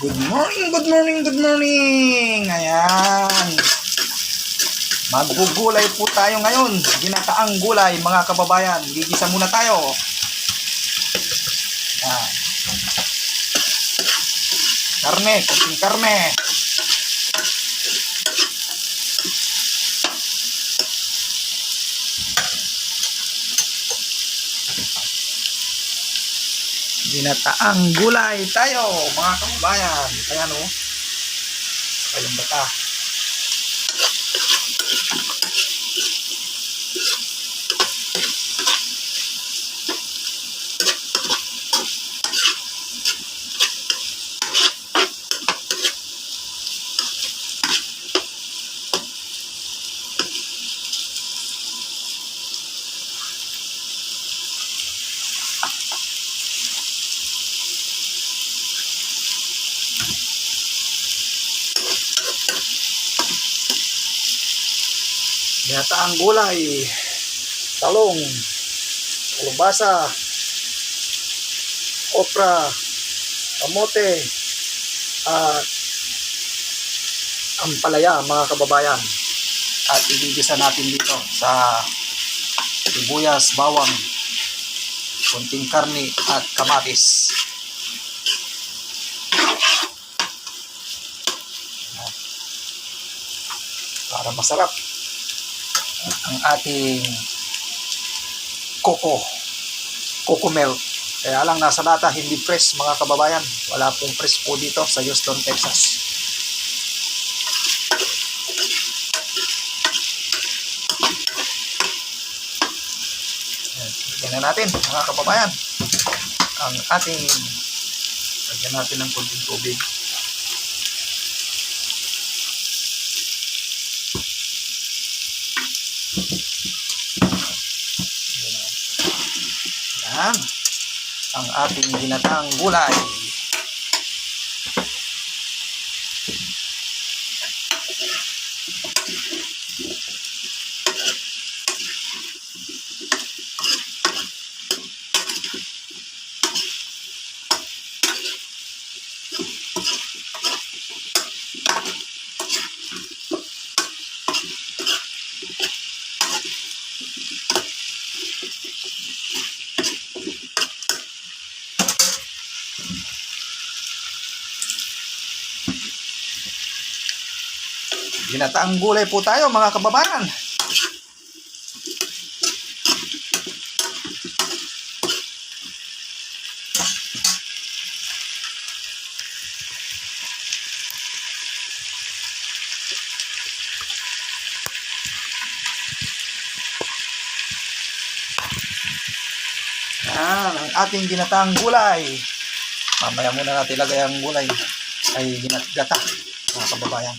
Good morning, good morning, good morning. Ayan. Magugulay po tayo ngayon. Ginataang gulay, mga kababayan. Gigisa muna tayo. Ayan. Karne, kunting karne. Ginataang gulay tayo, mga kababayan. Kaya no, kayong bata. Ginataang gulay, talong, kalubasa, okra, kamote, at ampalaya mga kababayan. At igigisa natin dito sa sibuyas, bawang, kunting karni at kamatis. Para masarap ang ating coco. Coco milk. Kaya lang nasa lata hindi fresh mga kababayan. Wala pong fresh po dito sa Houston, Texas. Na natin mga kababayan ang ating lagyan natin ng konting tubig Ang ating ginatang gulay. Ginataang gulay po tayo mga kababayan. Yan, ang ating ginataang gulay. Mamaya muna natin lagay ang gulay ay ginatgata mga kababayan.